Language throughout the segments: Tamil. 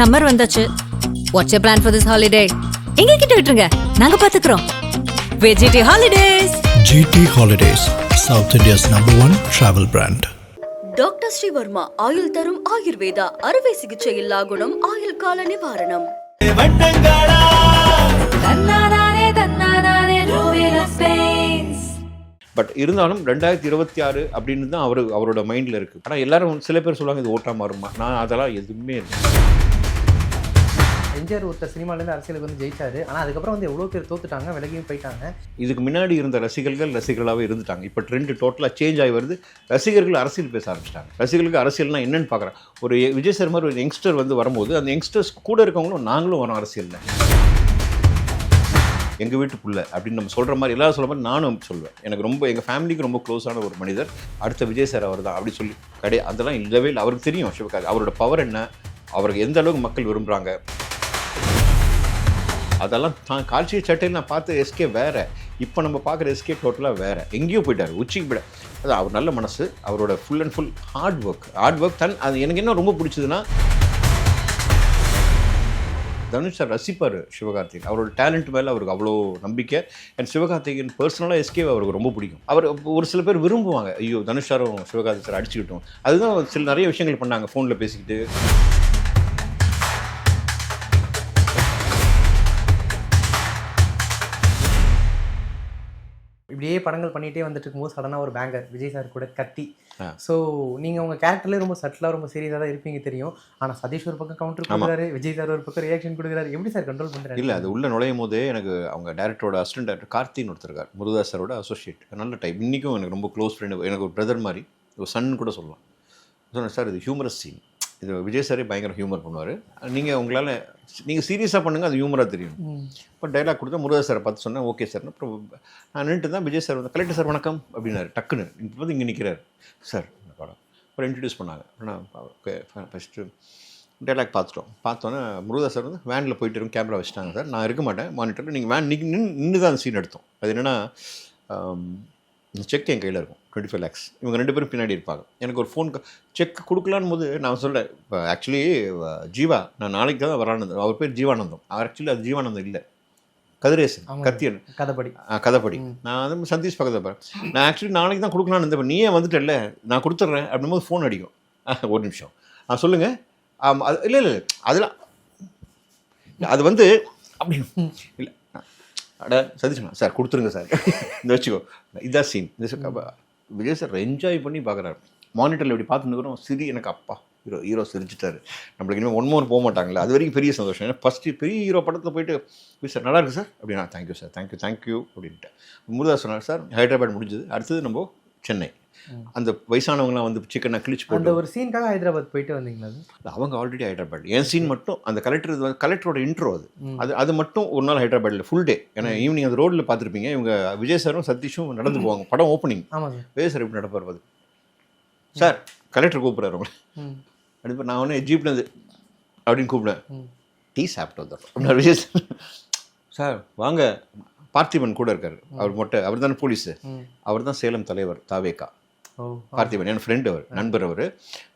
சம்மர் வந்தாச்சு. What's you plan for this holiday எங்க கிட்ட விட்டுருங்க. நாங்க பாத்துக்கிறோம். GT holidays GT Holidays, South India's number one travel brand. Doctor Srivarma ஆயுள் தரும் ஆயுர்வேதா அறுவை சிகிச்சை இல்லா குணம் ஆயுள் கால நிவாரணம் பட் இருந்தாலும் ரெண்டாயிரத்தி இருபத்தி ஆறு அப்படின்னு தான் அவர் அவரோட மைண்டில் இருக்குது ஆனால் எல்லாரும் சில பேர் சொல்லுவாங்க இது ஓட்டா மாறுமா நான் அதெல்லாம் எதுவுமே இல்லை. எம்ஜிஆர் ஒருத்தர் சினிமாலேருந்து அரசியலுக்கு வந்து ஜெயிச்சாரு. ஆனால் அதுக்கப்புறம் வந்து எவ்வளோ பேர் தோத்துட்டாங்க விலகியும் போயிட்டாங்க. இதுக்கு முன்னாடி இருந்த ரசிகர்கள் ரசிகர்களாகவே இருந்துட்டாங்க. இப்போ ட்ரெண்டு டோட்டலாக சேஞ்ச் ஆகி வருது. ரசிகர்கள் அரசியல் பேச ஆரம்பிச்சிட்டாங்க. ரசிகர்களுக்கு அரசியல்னா என்னன்னு பார்க்குறேன் ஒரு விஜய் சார் மாதிரி ஒரு யங்ஸ்டர் வந்து வரும்போது அந்த யங்ஸ்டர்ஸ் கூட இருக்கவங்களும் நாங்களும் வரோம் அரசியலில். எங்கள் வீட்டு பிள்ளை அப்படின்னு நம்ம சொல்கிற மாதிரி எல்லாரும் சொல்கிற மாதிரி நானும் சொல்லுவேன் எனக்கு ரொம்ப எங்கள் ஃபேமிலிக்கு ரொம்ப க்ளோஸான ஒரு மனிதர். அடுத்த விஜய் சார் அவர் தான் அப்படி சொல்லி கிடையாது அதெல்லாம் இல்லவே இல்லை. அவருக்கு தெரியும் சிவகார்த்தி. அவரோட பவர் என்ன? அவருக்கு எந்த அளவுக்கு மக்கள் விரும்புகிறாங்க அதெல்லாம் தான் காட்சி சட்டையில் நான் பார்த்த எஸ்கே வேறு. இப்போ நம்ம பார்க்குற எஸ்கே டோட்டலாக வேறு. எங்கேயோ போயிட்டார் உச்சிக்கு போயிட அது அவர் நல்ல மனசு அவரோட full and full hard work hard work தன் அது எனக்கு என்ன ரொம்ப பிடிச்சதுன்னா தனுஷ் சார் ரசிப்பார் சிவகார்த்திகேயன். அவரோட டேலண்ட் மேலே அவருக்கு அவ்வளோ நம்பிக்கை. அண்ட் சிவகார்த்திகேயன் பர்சனலாக எஸ்கே அவருக்கு ரொம்ப பிடிக்கும். அவர் ஒரு சில பேர் விரும்புவாங்க. ஐயோ தனுஷ் சாரும் சிவகார்த்திக் சார் அடிச்சுக்கிட்டோம். அதுதான் சில நிறைய விஷயங்கள் பண்ணாங்க ஃபோனில் பேசிக்கிட்டு. இப்படியே படங்கள் பண்ணிகிட்டே வந்துட்டு இருக்கும்போது சடனாக ஒரு பேங்கர் விஜய் சார் கூட கத்தி. ஸோ நீங்கள் உங்கள் கேரக்டர்லேயே ரொம்ப சட்டிலாக ரொம்ப சீரியஸாக தான் இருப்பீங்க தெரியும். ஆனால் சதீஷ் ஒரு பக்கம் கவுண்டர் கொடுக்குறாரு விஜய் சார் ஒரு பக்கம் ரியாக்ஷன் கொடுக்குறாரு. எப்படி சார் கண்ட்ரோல் பண்ணுறாரு இல்லை அது உள்ள நுழையும் போதே எனக்கு அவங்க டேரக்டரோட அசிஸ்டன்ட் டேரக்டர் கார்த்தின்னு ஒருத்தர் இருக்கார் முருகதாஸ் சாரோட அசோசியேட் நல்ல டைப் இன்றைக்கும் எனக்கு ரொம்ப க்ளோஸ் ஃப்ரெண்டு எனக்கு ஒரு பிரதர் மாதிரி ஒரு சன் கூட சொல்லலாம். சொன்னேன் சார் இது ஹியூமரஸ் சீன் இது விஜய் சாரே பயங்கர ஹியூமர் பண்ணுவார். நீங்கள் உங்களால் நீங்கள் சீரியஸாக பண்ணுங்கள் அது ஹியூமராக தெரியும். இப்போ டைலாக் கொடுத்தா முருகதாஸ் சாரை பார்த்து சொன்னேன் ஓகே சார். அப்புறம் நான் நின்றுட்டு தான் விஜய் சார் வந்து கலெக்டர் சார் வணக்கம். அப்படின்னாரு. டக்குன்னு. இப்போ வந்து இங்கே நிற்கிறார் சார் படம். அப்புறம் இன்ட்ரடியூஸ் பண்ணாங்க. ஓகே ஃபஸ்ட்டு டைலாக் பார்த்துட்டோம். பார்த்தோன்னே முருகதாஸ் சார் வந்து வேனில் போயிட்டு இருக்கும் கேமரா வச்சுட்டாங்க சார். நான் இருக்க மாட்டேன். மானிட்டரில் நீங்கள் வேன் நின்று நின்று தான் அந்த சீன் எடுத்தோம். அது என்னென்னா செக் என் கையில் இருக்கும். டுவெண்ட்டி ஃபைவ் லேக்ஸ் இவங்க ரெண்டு பேரும் பின்னாடி இருப்பாங்க. எனக்கு ஒரு ஃபோன் செக் கொடுக்கலான்னு போது நான் சொல்கிறேன் இப்போ ஆக்சுவலி ஜீவா நான் நாளைக்கு தான் வரானந்தம் அவர் பேர் ஜீவானந்தம். அவர் ஆக்சுவலி அது ஜீவானந்தம் இல்லை. கதிரேசன். கத்தியன். கதைப்படி. ஆ, கதைப்படி. நான் வந்து சதீஷ் பக்கத்தில் பாரு நான் ஆக்சுவலி நாளைக்கு தான் கொடுக்கலான்னு இருந்தேன். நீயே வந்துட்டல நான் கொடுத்துட்றேன் அப்படிங்கும்போது ஃபோன் அடிக்கும். ஆ, ஒரு நிமிஷம். ஆ சொல்லுங்கள் ஆமாம் அது இல்லை இல்லை அதெல்லாம் அது வந்து அப்படி இல்லை. அட சதீஷ்மா சார் கொடுத்துருங்க சார். இந்த வச்சுக்கோ. இதான் சீன் இந்த விஜய் சார் என்ஜாய் பண்ணி பார்க்குறாரு மானிட்டரில் இப்படி பார்த்துட்டு சிரி எனக்கு அப்பா ஹீரோ ஹீரோ சிரிச்சிட்டாரு. நம்மளுக்கு இனிமேல் ஒன் மோர் போக மாட்டாங்களே அது வரைக்கும் பெரிய சந்தோஷம். ஏன்னா ஃபஸ்ட்டு பெரிய ஹீரோ படத்தில் போயிட்டு சார் நல்லா இருக்கு சார் அப்படின்னா தேங்க்யூ சார் தேங்க்யூ தேங்க்யூ அப்படின்ட்டு முருகதாஸ் சொன்னார் சார் ஹைதராபாத் முடிஞ்சது. அடுத்தது நம்ம சென்னை. அந்த வயசானவங்களாம் வந்து சிக்கனை கிழிச்சு அந்த போட்டு ஒரு சீனுக்காக ஹைதராபாத் போயிட்டு வந்தீங்களா? அவங்க ஆல்ரெடி ஹைதராபாத். என் சீன் மட்டும் அந்த கலெக்டர் இது வந்து கலெக்டரோட இன்ட்ரோ அது. அது அது மட்டும் ஒரு நாள் ஹைதராபாத்தில் ஃபுல் டே ஏன்னா ஈவினிங் அந்த ரோட்டில் பார்த்துருப்பீங்க இவங்க விஜய் சாரும் சதீஷும் நடந்து போவாங்க. படம் ஓப்பனிங் விஜய் சார் எப்படி நடப்பார் அது சார் கலெக்டர் கூப்பிட்றாரு உங்களை. அப்படி நான் ஒன்று ஜீப்லேருந்து அப்படின்னு கூப்பிடுவேன். டீ சாப்பிட்டு அப்படின்னா விஜய் சார் சார் வாங்க. பார்த்திபன் கூட இருக்காரு. அவர் மொட்டை அவர் தானே போலீஸு. அவர் தான் சேலம் தலைவர் தாவேக்கா பார்த்திபன் என் ஃப்ரெண்ட் அவர் நண்பர் அவர்.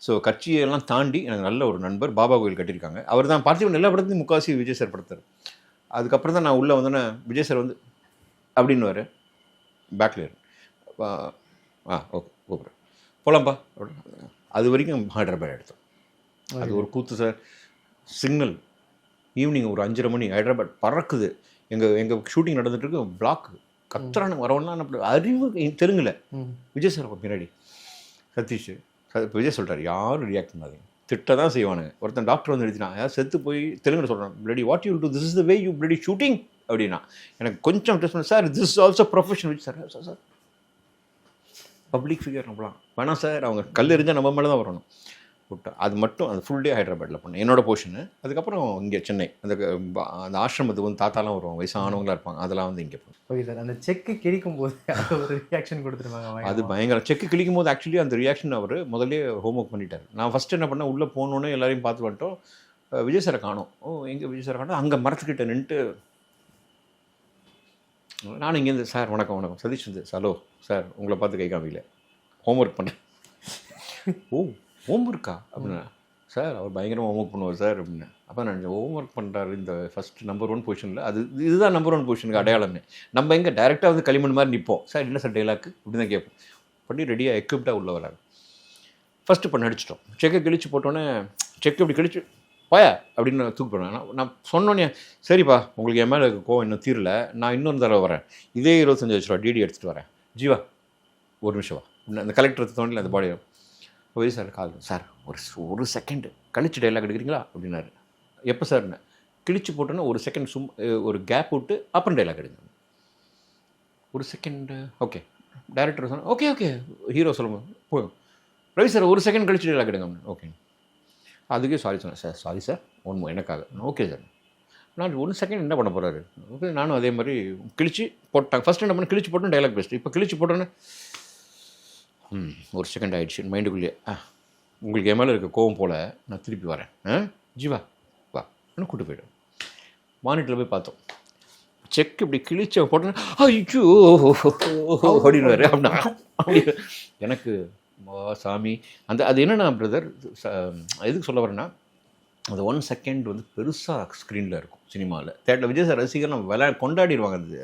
ஸோ கட்சியெல்லாம் தாண்டி எனக்கு நல்ல ஒரு நண்பர் பாபா கோயில் கட்டியிருக்காங்க. அவர் தான் பார்த்திபன் எல்லா படத்தையும் முக்காசி விஜய் சார் படுத்தார் அதுக்கப்புறம் தான் நான் உள்ளே வந்தோன்னே விஜய் சார் வந்து அப்படின்னுவார். பேக்கில் ஆ ஓகே கூப்பிட்றேன் போகலாம்ப்பா அப்படின்னு. அது வரைக்கும் ஹைதராபாத் எடுத்தோம் அது ஒரு கூத்து சார். சிக்னல். ஈவினிங் ஒரு அஞ்சரை மணி ஹைதராபாத் பறக்குது. எங்கள் எங்கள் ஷூட்டிங் நடந்துட்டு இருக்கு பிளாக் கத்துறானு வரவன்லாம் அப்படி அறிவு தெலுங்குல விஜய் சார் பின்னாடி. சதீஷ். விஜய் சொல்கிறார் யாரும் ரியாக்ட் பண்ணாதீங்க. திட்ட தான் செய்வானுங்க. ஒருத்தன் டாக்டர் வந்து எழுதினான் யார் செத்து போய் தெலுங்குல சொல்கிறான் bloody what you do this is the way you bloody shooting அப்படின்னா எனக்கு கொஞ்சம் டெஸ்ட் பண்ண. Sir this is also profession which sir sir sir public figure நம்மளாம். வேணாம் சார் அவங்க கல் எறிஞ்சால் நம்ம மேலே தான் வரணும். விட்டா அது மட்டும் அந்த ஃபுல் டே ஹைதராபாத்தில் பண்ணேன். என்னோட போர்ஷனு அதுக்கப்புறம் இங்கே சென்னை. அந்த அந்த ஆசிரமத்துக்கு வந்து தாத்தாலாம் வருவாங்க வயசானவங்களா இருப்பாங்க. அதெல்லாம் வந்து இங்கே பண்ணேன். ஓகே சார் அந்த செக்கு கிழிக்கும் போது ஒரு ரியாக்ஷன் கொடுத்துருப்பாங்க அது பயங்கர செக்கு கிளிக்கும் போது ஆக்சுவலி அந்த ரியாக்ஷன் அவர் முதல்ல ஹோம்ஒர்க் பண்ணிட்டார். நான் ஃபஸ்ட்டு என்ன பண்ணேன் உள்ளே போனோன்னே எல்லாரையும் பார்த்து வந்துட்டோம். விஜய் சாரை காணோம். ஓ எங்கே விஜய் சாரை காணோம்? அங்கே மரத்துக்கிட்ட நின்றுட்டு நானும் இங்கேருந்து சார் வணக்கம் வணக்கம். சதீஷ் வந்து ஹலோ சார் உங்களை பார்த்து கை காமிக்கல. ஹோம்ஒர்க் பண்ணேன். ஓ ஹோம்ஒர்க்கா அப்படின்னா சார் அவர் பயங்கரமாக ஹோம்ஒர்க் பண்ணுவார் சார் அப்படின்னு. அப்போ நான் ஹோம் ஒர்க் பண்ணுறாரு இந்த ஃபர்ஸ்ட் நம்பர் ஒன் பொசிஷனில் அது இதுதான் நம்பர் ஒன் பொசிஷனுக்கு அடையாளமே. நம்ம எங்கே டேரெக்டாக வந்து களிமண் மாதிரி நிற்போம் சார் இல்லை சார் டைலாக்கு இப்படி தான் கேட்போம். பண்ணி ரெடியாக எக்யூப்டாக உள்ள வராங்க ஃபஸ்ட்டு பண்ண அடிச்சிட்டோம். செக்கை கிழிச்சு போட்டோன்னே செக் இப்படி கிழிச்சு போயா? அப்படின்னு தூக்கி போனேன் நான் நான் சொன்னோன்னே சரிப்பா உங்களுக்கு என் மேலே கோவம் இன்னும் தீரல. நான் இன்னொரு தடவை வரேன். இதே இருபத்தஞ்சு லட்ச ரூபா டிடி எடுத்துகிட்டு வரேன். ஜீவா ஒரு நிமிஷம் வா. அந்த கலெக்டர் தோண்டில் அந்த பாடி போய் சார் கால் சார் ஒரு ஒரு செகண்டு கழிச்சு டைலாக் எடுக்கிறீங்களா? அப்படின்னாரு. எப்போ சார்னு கிழிச்சு போட்டோன்னா ஒரு செகண்ட் சும் ஒரு கேப் விட்டு அப்புறம் டைலாக் எடுங்க. ஒரு செகண்டு ஓகே டேரக்டர் சொன்னால் ஓகே ஓகே ஹீரோ சொல்லுங்க போயும் ரவி சார் ஒரு செகண்ட் கழிச்சு டைலாக் எடுங்க. ஓகே அதுக்கே சாரி சொன்னேன். Sir sorry. சார் ஒன்று எனக்காக. Okay sir. நான் ஒன்று செகண்ட் என்ன பண்ண போகிறாரு ஓகே நானும் அதே மாதிரி கிழிச்சு போட்டாங்க ஃபஸ்ட் என்ன பண்ண கிழிச்சு போட்டோம் டைலாக் பெஸ்ட் இப்போ கிழிச்சு போட்டோன்னே ம் ஒரு செகண்ட் ஆயிடுச்சு. மைண்டுக்குள்ளேயே ஆ உங்களுக்கு என் மேலே இருக்க கோவம் போல் நான் திருப்பி வரேன். ஆ ஜீவா வா இன்னும் கூட்டு போய்டும் மானிட்டரில் போய் பார்த்தோம். செக் இப்படி கிழிச்ச போட்டோன்னா ஐயோ ஓடிடுவார். அப்படின்னா அப்படி எனக்கு சாமி. அந்த அது என்னென்னா பிரதர் எதுக்கு சொல்ல வரேன்னா அந்த ஒன் செகண்ட் வந்து பெருசாக ஸ்க்ரீனில் இருக்கும் சினிமாவில் தேட்டரில் விஜய் சார் ரசிகர் நம்ம விளா கொண்டாடிடுவாங்க அது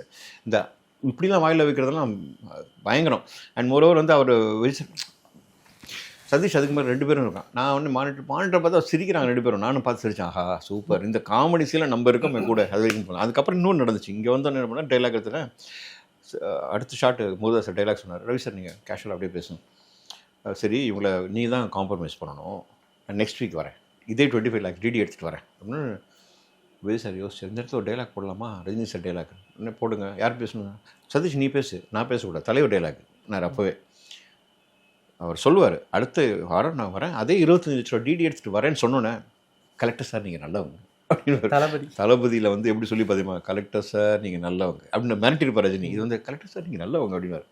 இந்த இப்படிலாம் வாயில் வைக்கிறதெல்லாம் பயங்கரம். அண்ட் மோரோவர் வந்து அவர் சதீஷ் அதுக்கு மாதிரி ரெண்டு பேரும் இருக்கான் நான் வந்து மானிட்டர் மானிட்டர் பார்த்தா சிரிக்கிறாங்க ரெண்டு பேரும். நானும் பார்த்து சிரிச்சேன் ஆஹா சூப்பர் இந்த காமெடிஸில் நம்ம இருக்கோம் என் கூட. அது வரைக்கும் போகலாம் அதுக்கப்புறம் இன்னொன்று நடந்துச்சு. இங்கே வந்து என்ன பண்ணால் டைலாக் எடுத்துட்டேன். அடுத்த ஷாட்டு மோதா சார் டைலாக் சொன்னார். ரவி சார் நீங்கள் கேஷுவலாக அப்படியே பேசணும் சரி இவங்களை நீ தான் காம்ப்ரமைஸ் பண்ணணும். நான் நெக்ஸ்ட் வீக் வரேன். இதே டுவெண்ட்டி ஃபைவ் லேக்ஸ் டிடி எடுத்துகிட்டு வரேன். அப்படின்னு விஜய் சார் யோசிச்சு இந்த இடத்துல ஒரு டைலாக் போடலாமா? ரஜினி சார் டைலாக் என்ன போடுங்க. யார் பேசணும்? சதீஷ் நீ பேசு. நான் பேசக்கூடாது. தலைவர் டைலாக் நான் அப்போவே. அவர் சொல்லுவார் அடுத்த வாரம் நான் வரேன். அதே இருபத்தஞ்சு லட்ச ரூபா டிடி எடுத்துகிட்டு வரேன்னு சொன்னோன்னே கலெக்டர் சார் நீங்கள் நல்லவங்க. அப்படின்னு தளபதி. தளபதியில் வந்து எப்படி சொல்லி பார்த்தீமா கலெக்டர் சார் நீங்கள் நல்லவங்க. அப்படின்னு மிரட்டிருப்பார் ரஜினி. இது வந்து கலெக்டர் சார் நீங்கள் நல்லவங்க அப்படின்னாரு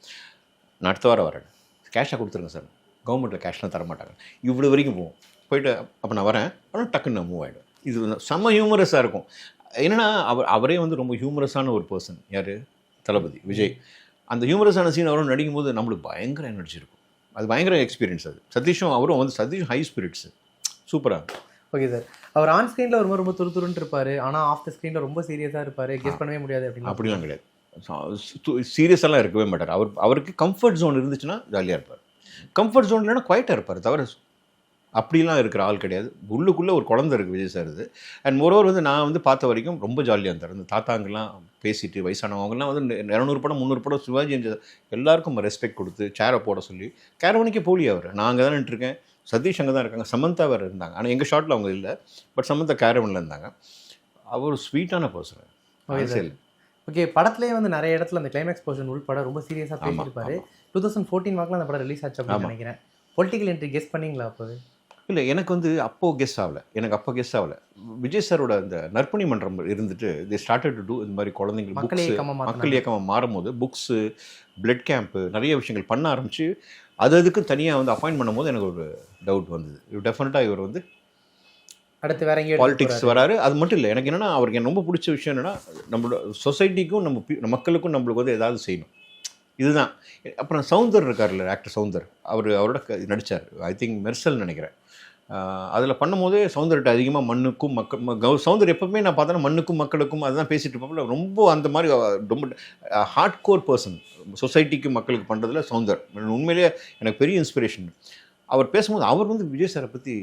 நான் அடுத்த வாரம் வரேன். கேஷாக கொடுத்துருங்க சார் கவர்மெண்ட்டில் கேஷ்லாம் தர மாட்டாங்க இவ்வளோ வரைக்கும் போவோம். போயிட்டு அப்போ நான் வரேன். ஆனால் டக்குன்னு நான் மூவ் ஆகிடும் இது செம்ம ஹியூமரஸாக இருக்கும். என்னென்னா அவர் அவரே வந்து ரொம்ப ஹியூமரஸான ஒரு பர்சன் யார்? தளபதி விஜய். அந்த ஹியூமரஸான சீன் அவரும் நடிக்கும் போது நம்மளுக்கு பயங்கர எனர்ஜி இருக்கும். அது பயங்கர எக்ஸ்பீரியன்ஸ் அது. சதீஷும் அவரும் வந்து சதீஷ் ஹை ஸ்பிரிட்ஸு சூப்பராக ஓகே சார் அவர் ஆன் ஸ்க்ரீனில் மாதிரி ரொம்ப துரு துருன்னு இருப்பாரு. ஆனால் ஆஃப் த ஸ்க்ரீனில் ரொம்ப சீரியஸாக இருப்பாரு. கெஸ் பண்ணவே முடியாது அப்படின்னு. அப்படிலாம் கிடையாது. சீரியஸெல்லாம் இருக்கவே மாட்டார். அவர் அவருக்கு கம்ஃபர்ட் ஜோன் இருந்துச்சுன்னா ஜாலியாக இருப்பார். கம்ஃபர்ட் ஜோன் இல்லைன்னா குவைட்டாக இருப்பார். தவிர அப்படிலாம் இருக்கிற ஆள் கிடையாது. உள்ளுக்குள்ளே ஒரு குழந்தை இருக்குது விஜய் சார் இது. அண்ட் மோரோவர் வந்து நான் வந்து பார்த்த வரைக்கும் ரொம்ப ஜாலியாக இருந்தார். இந்த தாத்தாங்கெல்லாம் பேசிட்டு வயசானவங்கலாம் வந்து இரநூறு படம் முந்நூறு படம் சிவாஜி என்ற- எல்லாருக்கும் ரெஸ்பெக்ட் கொடுத்து சேரை போட சொல்லி கேரவனிக்கே போலி அவர். நான் அங்கே தான் இருக்கேன். சதீஷ் அங்கே தான் இருக்காங்க. சமந்தா வேறு இருந்தாங்க. ஆனால் எங்கள் ஷாட்டில் அவங்க இல்லை. பட் சமந்தா கேரவனில் இருந்தாங்க. அவர் ஸ்வீட்டான பர்சன் Okay, sir. ஓகே படத்துலேயே வந்து நிறைய இடத்துல அந்த கிளைமேக்ஸ் போர்ஷன் உள்பட ரொம்ப சீரியஸாக பேசியிருப்பாரு. டூ தௌசண்ட் ஃபோர்டீன் வாக்கில் அந்த படம் ரிலீஸ் ஆச்சு அப்படின்னு. நினைக்கிறேன். பொலிட்டிக்கல் என்ட்ரி கெஸ் பண்ணீங்களா அப்போ இல்லை எனக்கு வந்து அப்போ கெஸ் ஆகல. எனக்கு அப்போ கெஸ் ஆகல. விஜய் சாரோட அந்த நற்பணி மன்றம் இருந்துட்டு தி ஸ்டார்டட் டு டூ இந்த மாதிரி குழந்தைங்க மக்கள் புக்ஸ். மக்கள் இயக்கமாக மாறும்போது புக்ஸு பிளட் கேம்ப்பு நிறைய விஷயங்கள் பண்ண ஆரம்பிச்சு அது அதுக்கு தனியாக வந்து அப்பாயின்ட் பண்ணும்போது எனக்கு ஒரு டவுட் வந்தது. டெஃபினட்டாக இவர் வந்து அடுத்து வேற எங்கேயோ பாலிடிக்ஸ் வராரு. அது மட்டும் இல்லை எனக்கு என்னென்னா அவருக்கு எனக்கு ரொம்ப பிடிச்ச விஷயம் என்னென்னா நம்மளோட சொசைட்டிக்கும் நம்ம மக்களுக்கும் நம்மளுக்கு வந்து ஏதாவது செய்யணும். இதுதான். அப்புறம் சவுந்தர் இருக்கார்ல ஆக்டர் சவுந்தர். அவர் அவரோட நடிச்சார். ஐ திங்க் மெர்சல் நினைக்கிறேன். அதில் பண்ணும்போதே சௌந்தர்கிட்ட அதிகமாக மண்ணுக்கும் மக்கள் சௌந்தர் சவுந்தர் எப்பவுமே நான் பார்த்தேன்னா மண்ணுக்கும் மக்களுக்கும் அதுதான் பேசிட்டு இருப்போம்ல ரொம்ப அந்த மாதிரி ரொம்ப ஹார்ட் கோர் பர்சன் சொசைட்டிக்கு மக்களுக்கு பண்ணுறதுல சௌந்தர் உண்மையிலேயே எனக்கு பெரிய இன்ஸ்பிரேஷன் அவர் பேசும்போது அவர் வந்து விஜய் சாரை பற்றி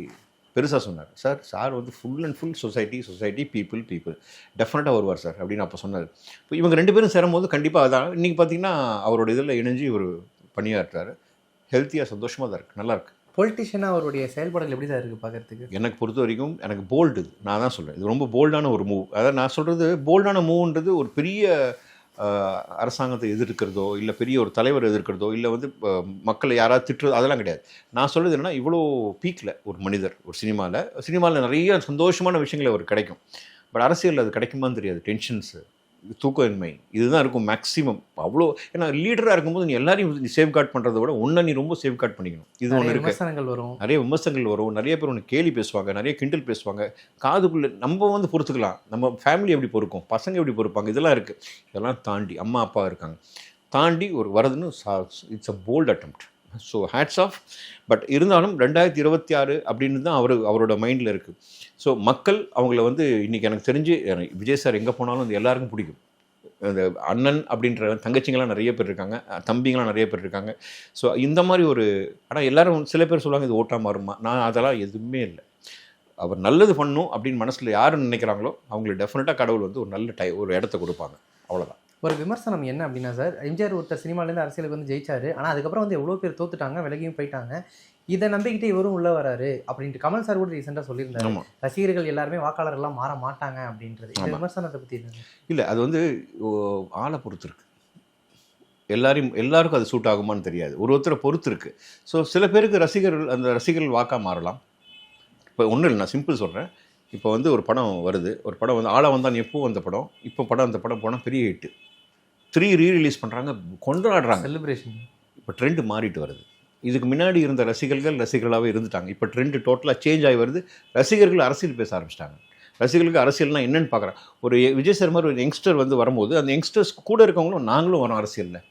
பெருசாக சொன்னார். சார் சார் வந்து full and full society society people people டெஃபினட்டாக வருவார் சார் அப்படின்னு அப்போ சொன்னார். இப்போ இவங்க ரெண்டு பேரும் சேரும்போது கண்டிப்பாக அதான் இன்றைக்கி பார்த்தீங்கன்னா அவரோட இதில் இணைஞ்சு இவர் பணியாற்றுறாரு. ஹெல்த்தியாக சந்தோஷமாக தான் இருக்குது நல்லாயிருக்கு பொலிட்டிஷியனாக அவருடைய செயல்பாடுகள் எப்படி சார் இருக்குது பார்க்குறதுக்கு? எனக்கு பொறுத்த வரைக்கும் எனக்கு போல்டு நான் தான் சொல்கிறேன் இது ரொம்ப போல்டான ஒரு மூவ் அதாவது நான் சொல்கிறது போல்டான மூவ்ன்றது ஒரு பெரிய அரசாங்கத்தை எதிர்க்கிறதோ இல்லை பெரிய ஒரு தலைவர் எதிர்க்கிறதோ இல்லை வந்து மக்களை யாராவது திட்டுறதோ அதெல்லாம் கிடையாது. நான் சொல்கிறது என்னென்னா இவ்வளோ பீக்கில் ஒரு மனிதர் ஒரு சினிமாவில் சினிமாவில் நிறைய சந்தோஷமான விஷயங்கள் அவர் கிடைக்கும். பட் அரசியலில் அது கிடைக்குமான்னு தெரியாது. டென்ஷன்ஸு தூக்கமின்மை. இதுதான் இருக்கும் மேக்ஸிமம் அவ்வளோ ஏன்னா லீடராக இருக்கும்போது நீ எல்லாரையும் நீ சேஃப்கார்ட் பண்ணுறத விட ஒன்றை நீ ரொம்ப சேஃப்கார்ட் பண்ணிக்கணும். இது ஒன்று இருக்கு. விமர்சனங்கள் வரும். நிறைய விமர்சனங்கள் வரும். நிறைய பேர் ஒன்று கேலி பேசுவாங்க. நிறைய கிண்டல் பேசுவாங்க. காதுக்குள்ளே நம்ம வந்து பொறுத்துக்கலாம். நம்ம ஃபேமிலி எப்படி பொறுக்கும்? பசங்க எப்படி பொறுப்பாங்க? இதெல்லாம் இருக்குது இதெல்லாம் தாண்டி அம்மா அப்பா இருக்காங்க. தாண்டி ஒரு வரதுன்னு it's a bold attempt so hats off but இருந்தாலும் ரெண்டாயிரத்தி இருபத்தி ஆறு அப்படின்னு தான் அவர் அவரோட மைண்டில் இருக்குது ஸோ மக்கள் அவங்கள வந்து இன்றைக்கி எனக்கு தெரிஞ்சு எனக்கு விஜய் சார் எங்கே போனாலும் அது எல்லாருக்கும் பிடிக்கும். அந்த அண்ணன் அப்படின்ற தங்கச்சிங்களாம் நிறைய பேர் இருக்காங்க. தம்பிங்களாம் நிறைய பேர் இருக்காங்க. ஸோ இந்த மாதிரி ஒரு ஆனால் எல்லாரும் சில பேர் சொல்லுவாங்க இது ஓட்டா மாறுமா நான் அதெல்லாம் எதுவுமே இல்லை. அவர் நல்லது பண்ணும் அப்படின்னு மனசில் யார் நினைக்கிறாங்களோ அவங்களுக்கு டெஃபினட்டாக கடவுள் வந்து ஒரு நல்ல டை ஒரு இடத்த கொடுப்பாங்க. அவ்வளோதான் ஒரு விமர்சனம் என்ன அப்படின்னா சார் எம்ஜிஆர் ஒருத்தர் சினிமாலேருந்து அரசியலுக்கு வந்து ஜெயிச்சாரு. ஆனால் அதுக்கப்புறம் வந்து எவ்வளோ பேர் தோத்துட்டாங்க விலகியும் போயிட்டாங்க. இதை நம்பிக்கிட்டு இவரும் உள்ள வராரு அப்படின்ட்டு கமல் சார் கூட ரீசெண்டாக சொல்லியிருந்தாரு. ரசிகர்கள் எல்லாருமே வாக்காளர்கள்லாம் மாற மாட்டாங்க அப்படின்றது. இந்த. விமர்சனத்தை பற்றி இல்லை அது வந்து ஆளை பொறுத்து இருக்கு எல்லாரையும் எல்லாருக்கும் அது சூட் ஆகுமான்னு தெரியாது. ஒரு ஒருத்தரை பொறுத்து இருக்கு ஸோ சில பேருக்கு ரசிகர்கள் அந்த ரசிகர்கள் வாக்கா மாறலாம். இப்போ ஒன்றும் இல்லை நான் சிம்பிள் சொல்கிறேன் இப்போ வந்து ஒரு படம் வருது. ஒரு படம் வந்து ஆளா வந்தான் எப்போ வந்த படம்? இப்போ படம் அந்த படம் போனால் பெரிய ஹிட்டு த்ரீ ரீ ரிலீஸ் பண்ணுறாங்க கொண்டாடுறாங்க. செலிப்ரேஷன் இப்போ ட்ரெண்டு மாறிட்டு வருது. இதுக்கு முன்னாடி இருந்த ரசிகர்கள் ரசிகர்களாகவே இருந்துட்டாங்க. இப்போ ட்ரெண்டு டோட்டலாக சேஞ்ச் ஆகி வருது. ரசிகர்கள் அரசியல் பேச ஆரம்பிச்சிட்டாங்க. ரசிகர்களுக்கு அரசியல்னா என்னன்னு பார்க்குறேன் ஒரு விஜய் சார் மாதிரி ஒரு யங்ஸ்டர் வந்து வரும்போது அந்த யங்ஸ்டர்ஸ் கூட இருக்கவங்களும் நாங்களும் வரோம் அரசியலில்.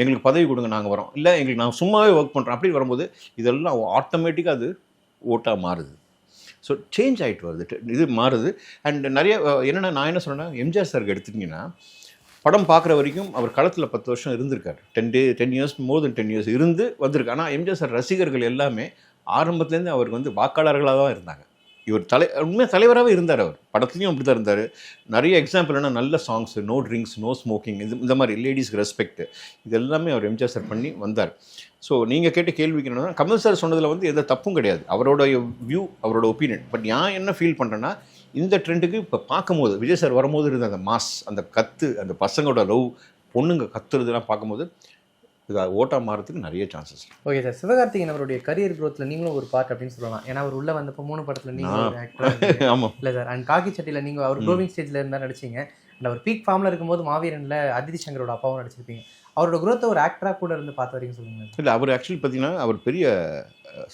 எங்களுக்கு பதவி கொடுங்க நாங்கள் வரோம். இல்லை எங்களுக்கு நான் சும்மாவே ஒர்க் பண்ணுறோம் அப்படி வரும்போது இதெல்லாம் ஆட்டோமேட்டிக்காக அது ஓட்டாக மாறுது. ஸோ சேஞ்ச் ஆகிட்டு வருது. இது மாறுது. அண்ட் நிறைய என்னென்னா நான் என்ன சொன்னேன்னா எம்ஜிஆர் சாருக்கு எடுத்துட்டிங்கன்னா படம் பார்க்குற வரைக்கும் அவர் களத்தில் பத்து வருஷம் இருந்திருக்காரு. Ten day ten years more then ten years இருந்து வந்திருக்கு ஆனால் எம்ஜிஆர் சார் ரசிகர்கள் எல்லாமே ஆரம்பத்துலேருந்து அவருக்கு வந்து வாக்காளர்களாக தான் இருந்தாங்க. இவர் தலை உண்மையாக தலைவராகவே இருந்தார் அவர். படத்துலையும் அப்படி தான் இருந்தார். நிறைய எக்ஸாம்பிள் என்ன நல்ல songs no drinks no smoking இது இந்த மாதிரி லேடிஸ்க்கு ரெஸ்பெக்ட் இது எல்லாமே அவர் எம்ஜிஆர் சார் பண்ணி வந்தார். ஸோ நீங்கள் கேட்ட கேள்விக்கு என்னன்னா கமல் சார் சொன்னதில் வந்து எந்த தப்பும் கிடையாது. அவரோட வியூ அவரோட ஒப்பீனியன் பட் நான் என்ன ஃபீல் பண்ணுறேன்னா இந்த ட்ரெண்டுக்கு இப்போ பார்க்கும்போது விஜய் சார் வரும்போது இருந்த அந்த மாஸ் அந்த கத்து அந்த பசங்களோட லவ் பொண்ணுங்க கத்துறதுலாம் பார்க்கும்போது இது ஓட்டா மாறதுக்கு நிறைய சான்சஸ் ஓகே சார் சிவகார்த்திகேயன் அவருடைய கரியர் growthல நீங்களும் ஒரு பார்ட் அப்படின்னு சொல்லலாம். ஏன்னா அவர் உள்ள வந்தப்போ மூணு படத்துல ஆக்டர் ஆமாம் இல்லை சார் அண்ட் காக்கி சட்டியில் நீங்கள் அவர் க்ரோவிங் ஸ்டேஜில் இருந்தால் நடிச்சீங்க அண்ட் அவர் பீக் ஃபார்மில் இருக்கும்போது மாவீரனில் அதிதி சங்கரோட அப்பாவும் நடிச்சிருப்பீங்க. அவரோட growth ஒரு ஆக்டராக கூட இருந்து பார்த்த வரைக்கும் சொல்லுங்க. இல்லை அவர் ஆக்சுவலி பார்த்தீங்கன்னா அவர் பெரிய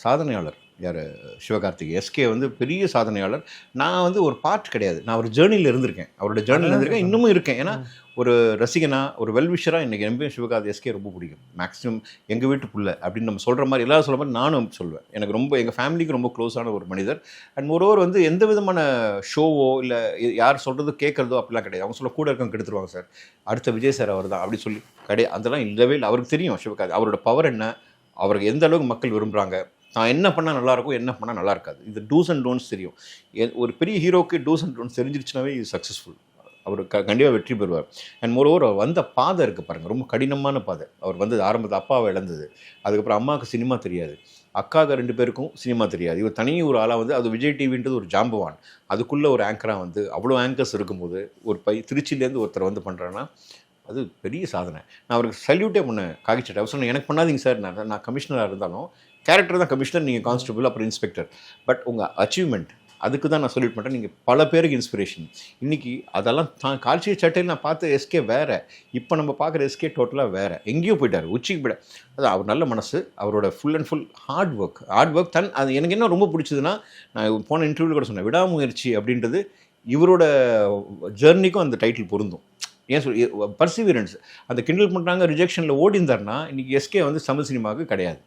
சாதனையாளர். யார் சிவகார்த்திகை எஸ்கே வந்து பெரிய சாதனையாளர். நான் வந்து ஒரு பார்ட் கிடையாது. நான் ஒரு ஜேர்னியில் இருந்திருக்கேன். அவரோட ஜேர்னியில் இருந்திருக்கேன். இன்னமும் இருக்கேன். ஏன்னா ஒரு ரசிகனா ஒரு வெல்விஷராக இன்றைக்கி எம்பி சிவகார்த்தி எஸ்கே ரொம்ப பிடிக்கும். மேக்ஸிமம் எங்கள் வீட்டு புள்ள அப்படின்னு நம்ம சொல்கிற மாதிரி எல்லாரும் சொல்கிற மாதிரி நானும் சொல்லுவேன் எனக்கு ரொம்ப எங்கள் ஃபேமிலிக்கு ரொம்ப க்ளோஸான ஒரு மனிதர். அண்ட் மொரோவர் வந்து எந்த விதமான ஷோவோ இல்லை யார் சொல்கிறது கேட்குறதோ அப்படிலாம் கிடையாது. அவங்க சொல்ல கூட இருக்கவங்க கெடுத்துருவாங்க சார். அடுத்த விஜய் சார் அவர் தான் அப்படி சொல்லி கிடையாது. அதெல்லாம் இல்லவே இல்லை. அவருக்கு தெரியும் சிவகார்த்தி அவரோட பவர் என்ன? அவருக்கு எந்த அளவுக்கு மக்கள் விரும்புகிறாங்க நான் என்ன பண்ணால் நல்லாயிருக்கும் என்ன பண்ணால் நல்லா இருக்காது. இது டூஸ் அண்ட் டோன்ஸ் தெரியும். ஒரு பெரிய ஹீரோக்கு டூஸ் அண்ட் டோன்ஸ் தெரிஞ்சிருச்சுனாவே இது சக்ஸஸ்ஃபுல் அவர் க கண்டிப்பாக வெற்றி பெறுவார். அண்ட் மோரோவர் அவர் வந்த பாதை இருக்குது பாருங்கள் ரொம்ப கடினமான பாதை. அவர் வந்தது ஆரம்பத்தில் அப்பாவை இழந்தது. அதுக்கப்புறம் அம்மாவுக்கு சினிமா தெரியாது. அக்காவுக்கு ரெண்டு பேருக்கும் சினிமா தெரியாது. இவர் தனி ஒரு ஆளாக வந்து அது விஜய் டிவின்றது ஒரு ஜாம்பவான். அதுக்குள்ளே ஒரு ஆங்கராக வந்து அவ்வளோ ஆங்கர்ஸ் இருக்கும்போது ஒரு பை திருச்சியிலேருந்து ஒருத்தர் வந்து பண்ணுறான்னா அது பெரிய சாதனை. நான் அவருக்கு சல்யூட்டே பண்ணேன். காகிச்சட்டை. அவர் சொன்னேன் எனக்கு பண்ணாதீங்க சார். நான் நான் கமிஷனராக இருந்தாலும் கேரக்டர் தான் கமிஷனர் நீங்கள் கான்ஸ்டபிள் அப்புறம் இன்ஸ்பெக்டர் பட் உங்கள் அச்சீவ்மெண்ட் அதுக்கு தான் நான் சொல்லிட்டு பண்ணுறேன் நீங்கள் பல பேருக்கு இன்ஸ்பிரேஷன் இன்றைக்கி அதெல்லாம் தான் காட்சி சட்டையில் நான் பார்த்த எஸ்கே வேறு. இப்போ நம்ம பார்க்குற எஸ்கே டோட்டலாக வேறு. எங்கேயோ போயிட்டார். உச்சிக்கு போயிட்டார். அது அவர் நல்ல மனசு. அவரோட full and full hard work hard work தன் அது எனக்கு என்ன ரொம்ப பிடிச்சதுன்னா நான் போன இன்டர்வியூவில் கூட சொன்னேன் விடாமுயற்சி அப்படின்றது இவரோட ஜேர்னிக்கும் அந்த டைட்டில் பொருந்தும். ஏன் சொல்லி பர்சிவியரன்ஸ் அந்த கிண்டல் பண்ணுறாங்க ரிஜெக்ஷனில் ஓடிந்தார்னா இன்றைக்கி எஸ்கே வந்து தமிழ் சினிமாவுக்கு கிடையாது.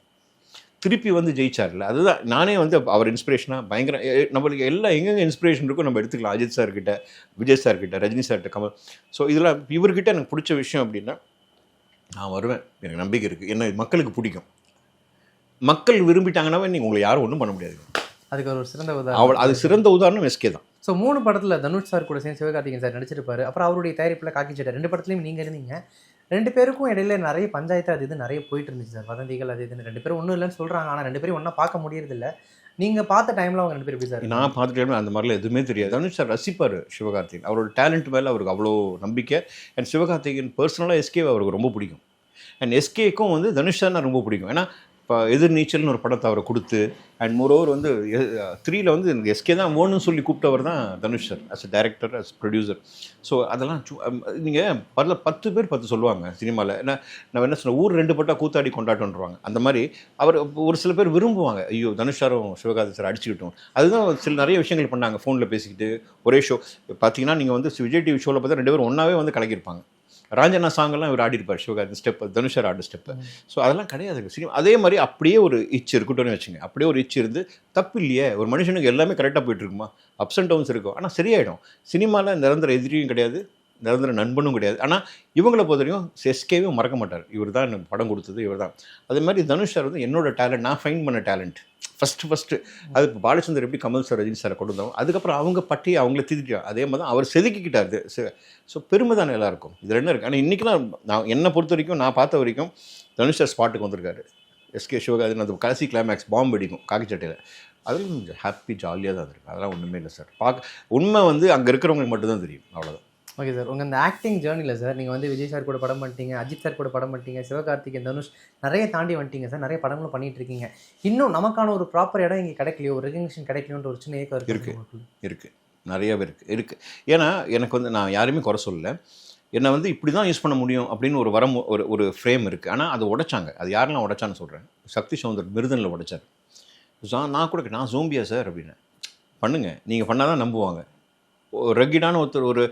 திருப்பி வந்து ஜெயிச்சார்ல. அதுதான் நானே வந்து அவர் இன்ஸ்பிரேஷனாக பயங்கர நம்மளுக்கு எல்லாம் எங்கெங்கே இன்ஸ்பிரேஷன் இருக்கோ நம்ம எடுத்துக்கலாம். அஜித் சார் கிட்ட விஜய் சார் கிட்ட ரஜினி சார்கிட்ட கமல். ஸோ இதெல்லாம் இவர்கிட்ட எனக்கு பிடிச்ச விஷயம் அப்படின்னா நான் வருவேன். எனக்கு நம்பிக்கை இருக்குது என்ன மக்களுக்கு பிடிக்கும். மக்கள் விரும்பிட்டாங்கன்னாவே நீங்கள் உங்களை யாரும் ஒன்றும் பண்ண முடியாது. அதுக்கு ஒரு சிறந்த அவள் உதாரணம் அது சிறந்த உதாரணம் எஸ்கே தான். ஸோ மூணு படத்தில் தனுஷ் சார் கூட சேர்ந்து சிவகார்த்திகேயன் சார் நடிச்சிருப்பாரு. அப்புறம் அவருடைய தயாரிப்பில் காக்கி சட்டை ரெண்டு படத்துலையும் நீங்கள் இருந்தீங்க. ரெண்டு பேருக்கும் இடையில நிறைய பஞ்சாயத்து அது இது நிறைய போயிட்டு இருந்துச்சு சார். வதந்திகள் அது இதுன்னு ரெண்டு பேரும் ஒன்றும் இல்லைன்னு சொல்கிறாங்க ஆனால் ரெண்டு பேரும் ஒன்றா பார்க்க முடியறதில்ல. நீங்கள் பார்த்த டைமில் அவங்க ரெண்டு பேரும் எப்படி சார் நான் பார்த்துட்டேன் அந்த மாதிரிலாம் எதுவுமே தெரியாது. தனுஷ் சார் ரசிப்பார் சிவகார்த்திகேயன். அவரோட டேலண்ட் மேலே அவருக்கு அவ்வளோ நம்பிக்கை. அண்ட் சிவகார்த்திகேயன் பர்சனலாக எஸ்கே அவருக்கு ரொம்ப பிடிக்கும். அண்ட் எஸ்கேக்கும் வந்து தனுஷ் சார்னா ரொம்ப பிடிக்கும். ஏன்னா இப்போ எதிர்நீச்சல்னு ஒரு படத்தை அவரை கொடுத்து அண்ட் மோரோவர் வந்து த்ரீல வந்து எனக்கு எஸ்கே தான் வேணும்னு சொல்லி கூப்பிட்டவர் தான் Dhanush sir as a director as producer so அதெல்லாம் நீங்கள் பல பத்து பேர் பத்து சொல்லுவாங்க சினிமாவில் என்ன நான் என்ன சொன்னேன் ஊர் ரெண்டு பட்டா கூத்தாடி கொண்டாட்டம்ன்றவாங்க. அந்த மாதிரி அவர் ஒரு சில பேர் விரும்புவாங்க. ஐயோ தனுஷ் சாரும் சார் அடிச்சுக்கிட்டோம். அதுதான் சில நிறைய விஷயங்கள் பண்ணாங்க ஃபோனில் பேசிக்கிட்டு ஒரே ஷோ பார்த்தீங்கன்னா நீங்கள் வந்து விஜய் டிவி ஷோவில் பார்த்தா ரெண்டு பேரும் ஒன்றாவே வந்து கலக்கியிருப்பாங்க. ராஞ்சனா சாங்கெல்லாம் இவர் ஆடிருப்பார் சிவகார்த்தி ஸ்டெப் தனுஷர் ஆடின ஸ்டெப்பு ஸோ அதெல்லாம் கிடையாது. சினிமா அதே மாதிரி அப்படியே ஒரு இச்சு இருக்கட்டும்னு வச்சுங்க அப்படியே ஒரு இச்சு இருந்து தப்பு இல்லையே. ஒரு மனுஷனுக்கு எல்லாமே கரெக்டாக போயிட்டு இருக்குமா? அப்ஸ் அண்ட் டவுன்ஸ் இருக்கும். ஆனால் சரியாயிடும். சினிமாவில் நிரந்தர எதிரியும் கிடையாது. நிரந்தர நண்பனும் கிடையாது. ஆனால் இவங்கள பொறுத்தவரையும் செஸ்கேவும் மறக்க மாட்டார். இவர் தான் எனக்கு படம் கொடுத்தது இவர் தான். அதே மாதிரி தனுஷ் சார் வந்து என்னோட டேலண்ட் நான் ஃபைன் பண்ண டேலண்ட் ஃபஸ்ட்டு ஃபஸ்ட்டு அது இப்போ பாலச்சந்தர் எப்படி கமல் சார் ரஜினி சாரை கொண்டு வந்தோம் அதுக்கப்புறம் அவங்க பட்டி அவங்கள திட்டாங்க அதே மாதிரி தான் அவர் செதுக்கிக்கிட்டார். ஸோ பெருமை தானே எல்லாருக்கும். இது என்ன இருக்குது ஆனால் இன்றைக்கெலாம் நான் என்னை பொறுத்த வரைக்கும் நான் பார்த்த வரைக்கும் தனுஷ் சார் ஸ்பாட்டுக்கு வந்திருக்காரு. எஸ்கே சிவகாதன் அந்த கடைசி கிளைமேக்ஸ் பாம்பு அடிக்கும் காக்கிச்சட்டையில். அதில் கொஞ்சம் ஹாப்பி ஜாலியாக தான் இருக்கும் அதெல்லாம் ஒன்றுமே இல்லை சார் பார்க்க உண்மை வந்து அங்கே இருக்கிறவங்களுக்கு மட்டும்தான் தெரியும் அவ்வளோதான் ஓகே சார் உங்கள் இந்த ஆக்டிங் ஜேர்னியில் சார் நீங்கள் வந்து விஜய் சார் கூட படம் பண்ணிட்டீங்க அஜித் சார் கூட படம் பண்ணிட்டீங்க சிவகார்த்திகேயன் தனுஷ் நிறைய தாண்டி வந்துட்டீங்க சார் நிறைய படங்களும் பண்ணிட்டு இருக்கீங்க. இன்னும் நமக்கான ஒரு ப்ராப்பர் இடம் இங்கே கிடைக்கலையோ? ஒரு ரெகக்னிஷன் கிடைக்கலையோன்ற ஒரு சின்ன ஏக்கம் இருக்கு. இருக்குது நிறையவே இருக்குது இருக்குது ஏன்னா எனக்கு வந்து நான் யாரையுமே குறை சொல்லல. என்னை வந்து இப்படி தான் யூஸ் பண்ண முடியும் அப்படின்னு ஒரு வரம் ஒரு ஒரு ஃப்ரேம் இருக்குது ஆனால் அதை உடைச்சாங்க. அது யாரெல்லாம் உடைச்சான்னு சொல்கிறேன் சக்தி சௌந்தர் மிருதனில் உடைச்சார். நான் கூட நான் ஜோம்பியா சார் அப்படின்னு பண்ணுங்க. நீங்கள் பண்ணால் தான் நம்புவாங்க. ரெகிடான ஒருத்தர் ஒரு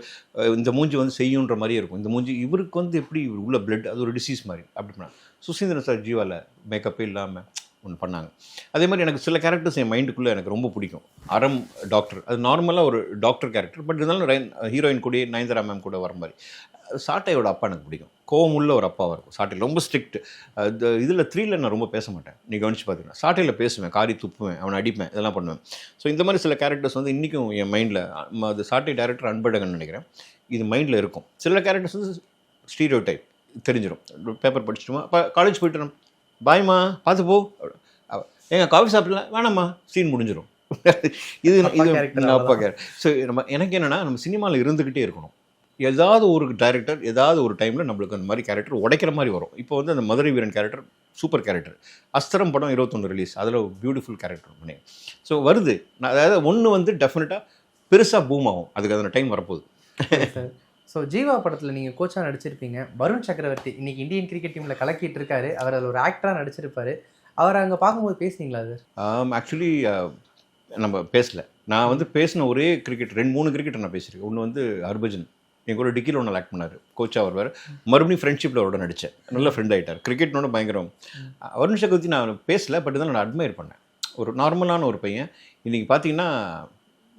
இந்த மூஞ்சி வந்து செய்யுன்ற மாதிரியே இருக்கும். இந்த மூஞ்சி இவருக்கு வந்து எப்படி இவர் உள்ள பிளட் அது ஒரு டிசீஸ் மாதிரி. அப்படி பண்ணாங்க. சுசீந்திரன் சார் ஜீவாவில் மேக்கப்பே இல்லாமல் ஒன்று பண்ணாங்க. அதே மாதிரி எனக்கு சில கேரக்டர்ஸ் என் மைண்டுக்குள்ளே எனக்கு ரொம்ப பிடிக்கும். அறம் டாக்டர் அது நார்மலாக ஒரு டாக்டர் கேரக்டர் பட் இருந்தாலும் ஹீரோயின் கூட நயன்தாரா மேம் கூட வர மாதிரி. சாட்டையோட அப்பா எனக்கு பிடிக்கும். கோவம் உள்ள ஒரு அப்பாவாக இருக்கும் சாட்டை ரொம்ப ஸ்ட்ரிக்ட் இதில் த்ரீல நான் ரொம்ப பேச மாட்டேன். நீ கவனிச்சு பார்த்தீங்கன்னா சாட்டையில் பேசுவேன். காரி துப்புவேன். அவனை அடிப்பேன். இதெல்லாம் பண்ணுவேன். ஸோ இந்த மாதிரி சில கேரக்டர்ஸ் வந்து இன்றைக்கும் என் மைண்டில் அது சாட்டை டேரக்டர் அன்பழகன் நினைக்கிறேன். இது மைண்டில் இருக்கும். சில கேரக்டர்ஸ் வந்து ஸ்டீரியோ டைப் தெரிஞ்சிடும் பேப்பர் படிச்சிட்டுமா? அப்போ காலேஜ் போயிட்டு நம்ம, பாய்மா பார்த்து போ. ஏங்க காஃபி சாப்பிடலாம் வேணாம்மா. சீன் முடிஞ்சிடும் இது இது அப்பா. கேரக்டர் ஸோ நம்ம எனக்கு என்னென்னா நம்ம சினிமாவில் இருந்துக்கிட்டே இருக்கணும். ஏதாவது ஒரு டைரக்டர் ஏதாவது ஒரு டைமில் நம்மளுக்கு அந்த மாதிரி கேரக்டர் உடைக்கிற மாதிரி வரும். இப்போ வந்து அந்த Madurai Veeran character super character அஸ்திரம் படம் இருபத்தொன்று ரிலீஸ் அதில் பியூட்டிஃபுல் கேரக்டர் பண்ணி ஸோ வருது. நான் அதாவது ஒன்று வந்து டெஃபினட்டாக பெருசாக பூம் ஆகும். அதுக்கு அந்த டைம் வரப்போகுது. ஸோ ஜீவா படத்தில் நீங்கள் கோச்சாக நடிச்சிருப்பீங்க. வருண் சக்கரவர்த்தி இன்னைக்கு இந்தியன் கிரிக்கெட் டீமில் கலக்கிட்டு இருக்காரு. அவர் அதில் ஒரு ஆக்டராக நடிச்சிருப்பாரு. அவரை அங்கே பார்க்கும்போது பேசுனீங்களா சார் ஆக்சுவலி நம்ம பேசல. நான் வந்து பேசின ஒரே கிரிக்கெட் ரெண்டு மூணு கிரிக்கெட் நான் பேசியிருக்கேன். ஒன்று வந்து ஹர்பஜன். என் கூட டிக்கில் ஒன்று ஆக்ட் பண்ணார். கோச்சாக வருவார். மறுபடியும் ஃப்ரெண்ட்ஷிப்பில் அவரோட நடித்தேன் நல்ல ஃப்ரெண்ட் ஆகிட்டார் கிரிக்கெட்னோட பயங்கரம். வருண் சக்கரவர்த்தி நான் பேசல பட் தான் நான் அட்மையர் பண்ணேன். ஒரு நார்மலான ஒரு பையன். இன்றைக்கி பார்த்தீங்கன்னா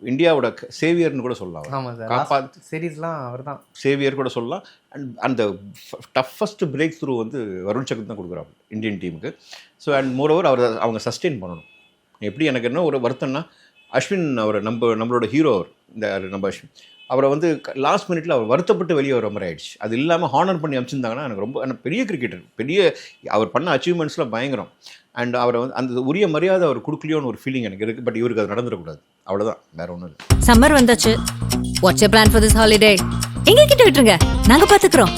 இந்தியாவோட சேவியர்னு கூட சொல்லலாம் சீரீஸ்லாம் அவர் தான் சேவியர் கூட சொல்லலாம். அண்ட் அந்த டஃபஸ்ட் பிரேக் த்ரூ வந்து வருண் சக்கர் தான் கொடுக்குறாங்க இந்தியன் டீமுக்கு ஸோ அண்ட் மோரோவர் அவர் அவங்க சஸ்டெயின் பண்ணணும். எப்படி எனக்கு என்ன ஒரு வருத்தம்னா அஸ்வின் அவர் நம்ம நம்மளோட ஹீரோ அவர். இந்த நம்ம அஸ்வின். அவரை வந்து லாஸ்ட் மினிட்ல அவர் வருத்தப்பட்டு வெளியே வர மாதிரி ஆயிடுச்சு. அது இல்லாமல் ஹானர் பண்ணி அமைச்சிருந்தாங்கன்னா எனக்கு ரொம்ப பெரிய கிரிக்கெட்டர் பெரிய அவர் பண்ண அச்சீவ்மெண்ட்ஸ்லாம் பயங்கரம். அண்ட் அவரை வந்து அந்த உரிய மரியாதை அவர் கொடுக்கலையோன்னு ஒரு ஃபீலிங் எனக்கு இருக்குது பட் இவருக்கு அது நடந்துடக்கூடாது. அவ்வளோதான் வேற ஒன்றும் இல்லை. சம்மர் வந்தாச்சு. What's plan for this holiday எங்க கிட்ட விட்டுருங்க. நாங்க பாத்துக்கிறோம்.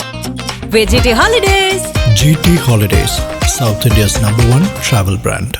GT holidays GT Holidays, South India's number one travel brand.